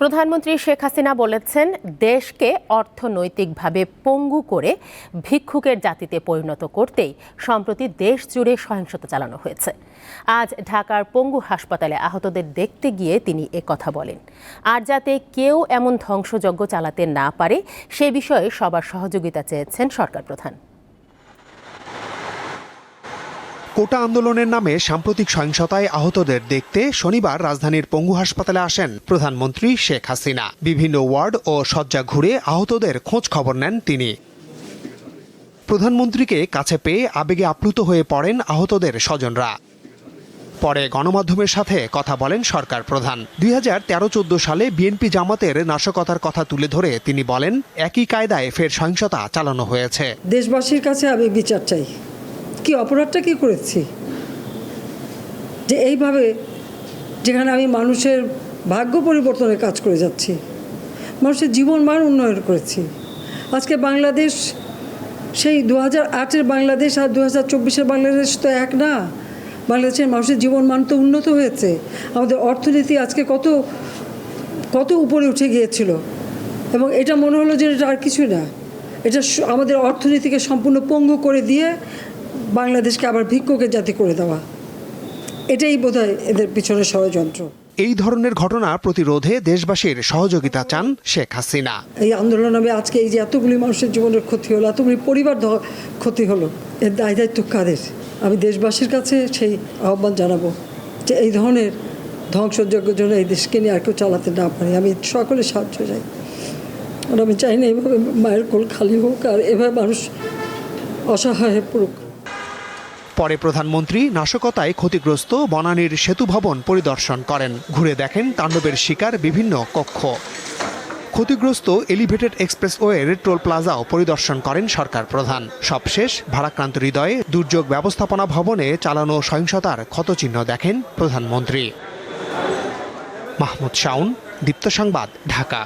প্রধানমন্ত্রী শেখ হাসিনা বলেছেন, দেশকে অর্থনৈতিকভাবে পঙ্গু করে ভিক্ষুকের জাতিতে পরিণত করতেই সম্প্রতি দেশ জুড়ে সহিংসতা চালানো হয়েছে। আজ ঢাকার পঙ্গু হাসপাতালে আহতদের দেখতে গিয়ে তিনি কথা বলেন। আর যাতে কেউ এমন ধ্বংসযজ্ঞ চালাতে না পারে, সে বিষয়ে সবার সহযোগিতা চেয়েছেন সরকার প্রধান। কোটা আন্দোলনের নামে সাম্প্রতিক সহিংসতায় আহতদের দেখতে শনিবার রাজধানীর পঙ্গু হাসপাতালে আসেন প্রধানমন্ত্রী শেখ হাসিনা। বিভিন্ন ওয়ার্ড ও শয্যা ঘুরে আহতদের খোঁজ খবর নেন তিনি। প্রধানমন্ত্রীকে কাছে পেয়ে আবেগে আপ্লুত হয়ে পড়েন আহতদের স্বজনরা। পরে গণমাধ্যমের সাথে কথা বলেন সরকার প্রধান। দুই হাজার তেরো চোদ্দ সালে বিএনপি জামাতের নাশকতার কথা তুলে ধরে তিনি বলেন, একই কায়দায় ফের সহিংসতা চালানো হয়েছে। দেশবাসীর কাছে আমি বিচার চাই। কি অপরাধটা কি করেছি? যে এইভাবে যেখানে আমি মানুষের ভাগ্য পরিবর্তনের কাজ করে যাচ্ছি, মানুষের জীবন মান উন্নয়ন করেছি। আজকে বাংলাদেশ, সেই দু হাজার আটের বাংলাদেশ আর দু হাজার চব্বিশের বাংলাদেশ তো এক না। বাংলাদেশের মানুষের জীবন মান তো উন্নত হয়েছে। আমাদের অর্থনীতি আজকে কত কত উপরে উঠে গিয়েছিল। এবং এটা মনে হলো যে এটা আর কিছু না। এটা আমাদের অর্থনীতিকে সম্পূর্ণ পঙ্গু করে দিয়ে বাংলাদেশকে আবার ভিক্ষুকের জাতি করে দেওয়া। এটাই বোধহয় এদের পিছনে ষড়যন্ত্র। এই ধরনের ঘটনা প্রতিরোধে দেশবাসীর সহযোগিতা চান শেখ হাসিনা। এই আন্দোলন আমি আজকে এই যে এতগুলি মানুষের জীবনের ক্ষতি হলো এতগুলি পরিবার ক্ষতি হলো এর দায় দায়িত্ব কাদের? আমি দেশবাসীর কাছে সেই আহ্বান জানাব যে এই ধরনের ধ্বংসযজ্ঞের জন্য এই দেশকে নিয়ে আর কেউ চালাতে না পারে। আমি সকলের সাহায্য চাই। আর আমি চাই না এইভাবে মায়ের কোল খালি হোক আর এভাবে মানুষ অসহায় হয়ে পড়ুক। পরে প্রধানমন্ত্রী নাশকতায় ক্ষতিগ্রস্ত বনানীর সেতু ভবন পরিদর্শন করেন। ঘুরে দেখেন তাণ্ডবের শিকার বিভিন্ন কক্ষ। ক্ষতিগ্রস্ত এলিভেটেড এক্সপ্রেসওয়ের টোল প্লাজাও পরিদর্শন করেন সরকার প্রধান। সবশেষ ভারাক্রান্ত হৃদয়ে দুর্যোগ ব্যবস্থাপনা ভবনে চালানো সহিংসতার ক্ষতচিহ্ন দেখেন প্রধানমন্ত্রী। মাহমুদ শাউন দীপ্ত সংবাদ, ঢাকা।